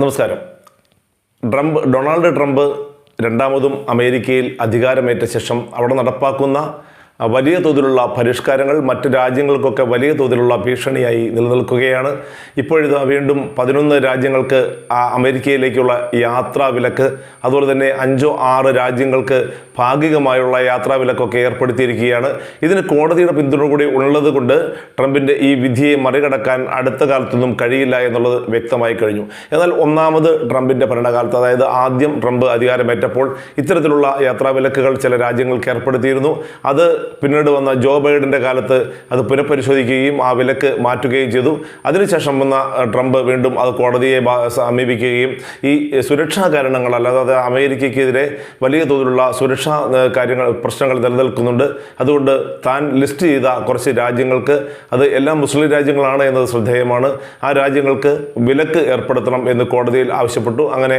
നമസ്കാരം. Trump Donald Trump രണ്ടാമതും അമേരിക്കയിൽ അധികാരമേറ്റ ശേഷം അവിടെ നടപ്പാക്കുന്ന വലിയ തോതിലുള്ള പരിഷ്കാരങ്ങൾ മറ്റ് രാജ്യങ്ങൾക്കൊക്കെ വലിയ തോതിലുള്ള ഭീഷണിയായി നിലനിൽക്കുകയാണ്. ഇപ്പോഴിതാ വീണ്ടും പതിനൊന്ന് രാജ്യങ്ങൾക്ക് അമേരിക്കയിലേക്കുള്ള യാത്രാ വിലക്ക് അതുപോലെ തന്നെ അഞ്ചോ ആറ് രാജ്യങ്ങൾക്ക് ഭാഗികമായുള്ള യാത്രാ വിലക്കൊക്കെ ഏർപ്പെടുത്തിയിരിക്കുകയാണ്. ഇതിന് കോടതിയുടെ പിന്തുണ കൂടി ഉള്ളത് കൊണ്ട് ട്രംപിന്റെ ഈ വിധിയെ മറികടക്കാൻ അടുത്ത കാലത്തൊന്നും കഴിയില്ല എന്നുള്ളത് വ്യക്തമായി കഴിഞ്ഞു. എന്നാൽ ഒന്നാമത് ട്രംപിന്റെ ഭരണകാലത്ത് അതായത് ആദ്യം ട്രംപ് അധികാരമേറ്റപ്പോൾ ഇത്തരത്തിലുള്ള യാത്രാ വിലക്കുകൾ ചില രാജ്യങ്ങൾക്ക് ഏർപ്പെടുത്തിയിരുന്നു. അത് പിന്നീട് വന്ന ജോ ബൈഡന്റെ കാലത്ത് അത് പുനഃപരിശോധിക്കുകയും ആ വിലക്ക് മാറ്റുകയും ചെയ്തു. അതിനുശേഷം വന്ന ട്രംപ് വീണ്ടും അത് കോടതിയെ സമീപിക്കുകയും ഈ സുരക്ഷാ കാരണങ്ങൾ അല്ലാതെ അമേരിക്കയ്ക്കെതിരെ വലിയ തോതിലുള്ള സുരക്ഷാ കാര്യങ്ങൾ പ്രശ്നങ്ങൾ നിലനിൽക്കുന്നുണ്ട്. അതുകൊണ്ട് താൻ ലിസ്റ്റ് ചെയ്ത കുറച്ച് രാജ്യങ്ങൾക്ക് അത് എല്ലാ മുസ്ലിം രാജ്യങ്ങളാണ് എന്നത് ശ്രദ്ധേയമാണ്. ആ രാജ്യങ്ങൾക്ക് വിലക്ക് ഏർപ്പെടുത്തണം എന്ന് കോടതിയിൽ ആവശ്യപ്പെട്ടു. അങ്ങനെ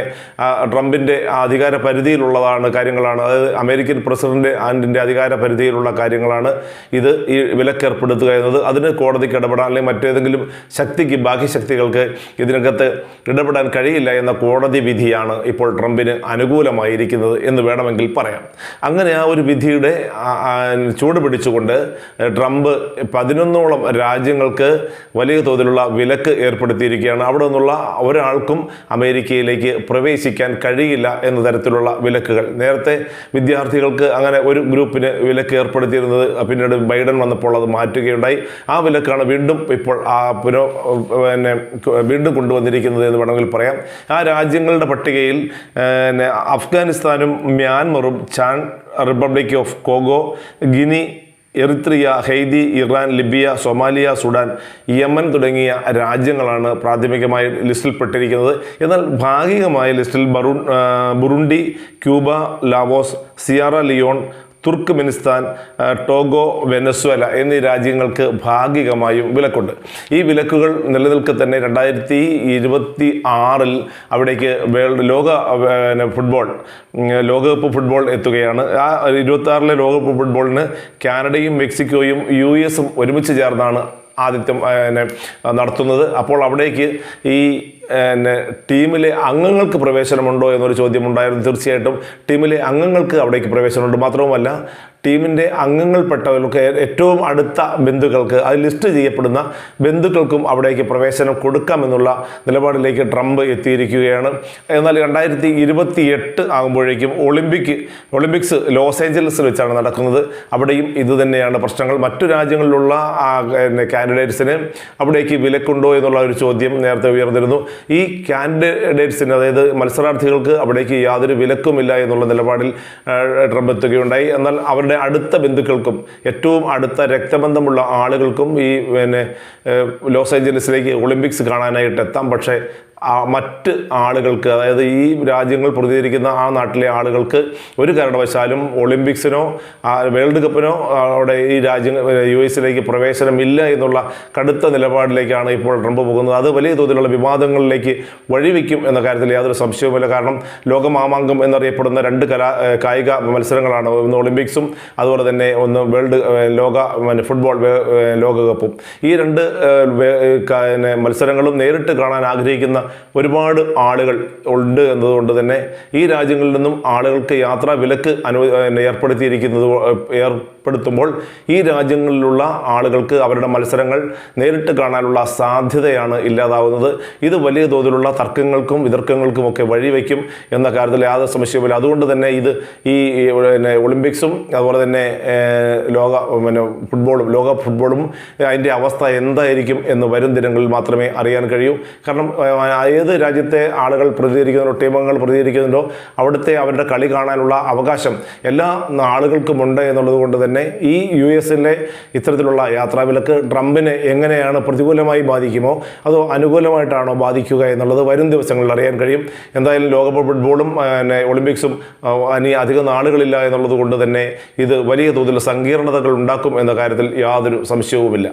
ട്രംപിന്റെ അധികാര പരിധിയിലുള്ളതാണ് കാര്യങ്ങളാണ്. അതായത് അമേരിക്കൻ പ്രസിഡന്റ് ആൻഡിന്റെ അധികാര പരിധിയിലുള്ള കാര്യങ്ങളാണ് ഇത് ഈ വിലക്കേർപ്പെടുത്തുക എന്നത്. അതിന് കോടതിക്ക് ഇടപെടാൻ അല്ലെങ്കിൽ മറ്റേതെങ്കിലും ശക്തിക്ക് ബാക്കി ശക്തികൾക്ക് ഇതിനകത്ത് ഇടപെടാൻ കഴിയില്ല എന്ന കോടതി വിധിയാണ് ഇപ്പോൾ ട്രംപിന് അനുകൂലമായിരിക്കുന്നത് എന്ന് വേണമെങ്കിൽ പറയാം. അങ്ങനെ ആ ഒരു വിധിയുടെ ചൂട് പിടിച്ചുകൊണ്ട് ട്രംപ് പതിനൊന്നോളം രാജ്യങ്ങൾക്ക് വലിയ തോതിലുള്ള വിലക്ക് ഏർപ്പെടുത്തിയിരിക്കുകയാണ്. അവിടെ നിന്നുള്ള ഒരാൾക്കും അമേരിക്കയിലേക്ക് പ്രവേശിക്കാൻ കഴിയില്ല എന്ന തരത്തിലുള്ള വിലക്കുകൾ. നേരത്തെ വിദ്യാർത്ഥികൾക്ക് അങ്ങനെ ഒരു ഗ്രൂപ്പിന് വിലക്ക് ഏർപ്പെടുത്തിയിരുന്നത് പിന്നീട് ബൈഡൻ വന്നപ്പോൾ അത് മാറ്റുകയുണ്ടായി. ആ വിലക്കാണ് വീണ്ടും ഇപ്പോൾ ആ പുരോ പിന്നെ വീണ്ടും കൊണ്ടുവന്നിരിക്കുന്നത് എന്ന് വേണമെങ്കിൽ പറയാം. ആ രാജ്യങ്ങളുടെ പട്ടികയിൽ പിന്നെ അഫ്ഗാനിസ്ഥാനും മ്യാൻമറും ചാൻ republic of കോഗോ Guinea Eritrea Haiti Iran Libya Somalia Sudan Yemen തുടങ്ങിയ രാജ്യങ്ങളാണ് പ്രാഥമികമായി ലിസ്റ്റിൽപ്പെട്ടിരിക്കുന്നത്. എന്നാൽ ഭാഗികമായ ലിസ്റ്റിൽ ബറു Burundi Cuba Laos Sierra Leone Turkmenistan Togo Venezuela എന്നീ രാജ്യങ്ങൾക്ക് ഭാഗികമായും വിലക്കുണ്ട്. ഈ വിലക്കുകൾ നിലനിൽക്കെ തന്നെ രണ്ടായിരത്തി ഇരുപത്തി ആറിൽ അവിടേക്ക് വേൾഡ് ലോക ഫുട്ബോൾ ലോകകപ്പ് ഫുട്ബോൾ എത്തുകയാണ്. ആ ഇരുപത്തി ആറിലെ ലോകകപ്പ് ഫുട്ബോളിന് കാനഡയും മെക്സിക്കോയും യു എസും ഒരുമിച്ച് ചേർന്നാണ് ആദിത്യം നടത്തുന്നത്. അപ്പോൾ അവിടേക്ക് ഈ പിന്നെ ടീമിലെ അംഗങ്ങൾക്ക് പ്രവേശനമുണ്ടോ എന്നൊരു ചോദ്യമുണ്ടായിരുന്നു തീർച്ചയായിട്ടും. ടീമിലെ അംഗങ്ങൾക്ക് അവിടേക്ക് പ്രവേശനമുണ്ട്. മാത്രവുമല്ല ടീമിന്റെ അംഗങ്ങൾപ്പെട്ടവർക്ക് ഏറ്റവും അടുത്ത ബന്ധുക്കൾക്ക് അത് ലിസ്റ്റ് ചെയ്യപ്പെടുന്ന ബന്ധുക്കൾക്കും അവിടേക്ക് പ്രവേശനം കൊടുക്കാമെന്നുള്ള നിലപാടിലേക്ക് ട്രംപ് എത്തിയിരിക്കുകയാണ്. എന്നാൽ രണ്ടായിരത്തി ഇരുപത്തി എട്ട് ആകുമ്പോഴേക്കും ഒളിമ്പിക് ഒളിമ്പിക്സ് ലോസ് ഏഞ്ചലസിൽ വെച്ചാണ് നടക്കുന്നത്. അവിടെയും ഇതുതന്നെയാണ് പ്രശ്നങ്ങൾ. മറ്റു രാജ്യങ്ങളിലുള്ള കാൻഡിഡേറ്റ്സിനെ കാൻഡിഡേറ്റ്സിന് അവിടേക്ക് വിലക്കുണ്ടോ എന്നുള്ള ഒരു ചോദ്യം നേരത്തെ ഉയർന്നിരുന്നു. ഈ കാൻഡിഡേറ്റ്സിന് അതായത് മത്സരാർത്ഥികൾക്ക് അവിടേക്ക് യാതൊരു വിലക്കുമില്ല എന്നുള്ള നിലപാടിൽ ട്രംപ് എത്തുകയുണ്ടായി. എന്നാൽ അവരുടെ അടുത്ത ബന്ധുക്കൾക്കും ഏറ്റവും അടുത്ത രക്തബന്ധമുള്ള ആളുകൾക്കും ഈ പിന്നെ ലോസ് ഏഞ്ചലസിലേക്ക് ഒളിമ്പിക്സ് കാണാനായിട്ട് എത്താം. പക്ഷേ മറ്റ് ആളുകൾക്ക് അതായത് ഈ രാജ്യങ്ങൾ പ്രതികരിക്കുന്ന ആ നാട്ടിലെ ആളുകൾക്ക് ഒരു കാരണവശാലും ഒളിമ്പിക്സിനോ വേൾഡ് കപ്പിനോ അവിടെ ഈ രാജ്യങ്ങൾ യു എസിലേക്ക് പ്രവേശനമില്ല എന്നുള്ള കടുത്ത നിലപാടിലേക്കാണ് ഇപ്പോൾ ട്രംപ് പോകുന്നത്. അത് വലിയ തോതിലുള്ള വിവാദങ്ങളിലേക്ക് വഴിവെക്കും എന്ന കാര്യത്തിൽ യാതൊരു സംശയവുമില്ല. കാരണം ലോകമാമാങ്കം എന്നറിയപ്പെടുന്ന രണ്ട് കലാ കായിക മത്സരങ്ങളാണ്. ഒന്ന് ഒളിമ്പിക്സും അതുപോലെ തന്നെ ഒന്ന് വേൾഡ് ലോക ഫുട്ബോൾ ലോകകപ്പും. ഈ രണ്ട് മത്സരങ്ങളും നേരിട്ട് കാണാൻ ആഗ്രഹിക്കുന്ന ഒരുപാട് ആളുകൾ ഉണ്ട് എന്നതുകൊണ്ട് തന്നെ ഈ രാജ്യങ്ങളിൽ നിന്നും ആളുകൾക്ക് യാത്രാ വിലക്ക് അനു ഏർപ്പെടുത്തിയിരിക്കുന്നത് ഏർപ്പെടുത്തിയിരിക്കുന്നത് ഏർപ്പെടുത്തുമ്പോൾ ഈ രാജ്യങ്ങളിലുള്ള ആളുകൾക്ക് അവരുടെ മത്സരങ്ങൾ നേരിട്ട് കാണാനുള്ള സാധ്യതയാണ് ഇല്ലാതാവുന്നത്. ഇത് വലിയ തോതിലുള്ള തർക്കങ്ങൾക്കും വിതർക്കങ്ങൾക്കുമൊക്കെ വഴിവെക്കും എന്ന കാര്യത്തിൽ യാതൊരു സംശയവുമില്ല. അതുകൊണ്ട് തന്നെ ഇത് ഈ ഈ പിന്നെ ഒളിമ്പിക്സും അതുപോലെ തന്നെ ലോക പിന്നെ ഫുട്ബോളും ലോക ഫുട്ബോളും അതിന്റെ അവസ്ഥ എന്തായിരിക്കും എന്ന് വരും ദിനങ്ങളിൽ മാത്രമേ അറിയാൻ കഴിയൂ. കാരണം ഏത് രാജ്യത്തെ ആളുകൾ പ്രതികരിക്കുന്നുണ്ടോ ടീമുകൾ പ്രതികരിക്കുന്നുണ്ടോ അവിടുത്തെ അവരുടെ കളി കാണാനുള്ള അവകാശം എല്ലാ ആളുകൾക്കുമുണ്ട് എന്നുള്ളത് കൊണ്ട് തന്നെ ഈ യു എസിലെ ഇത്തരത്തിലുള്ള യാത്രാവിലക്ക് ട്രംപിനെ എങ്ങനെയാണ് പ്രതികൂലമായി ബാധിക്കുമോ അതോ അനുകൂലമായിട്ടാണോ ബാധിക്കുക എന്നുള്ളത് വരും ദിവസങ്ങളിൽ അറിയാൻ കഴിയും. എന്തായാലും ലോകകപ്പ് ഫുട്ബോളും പിന്നെ ഒളിമ്പിക്സും ഇനി അധികം നാളുകളില്ല എന്നുള്ളത് കൊണ്ട് തന്നെ ഇത് വലിയ തോതിൽ സങ്കീർണതകൾ ഉണ്ടാക്കും എന്ന കാര്യത്തിൽ യാതൊരു സംശയവുമില്ല.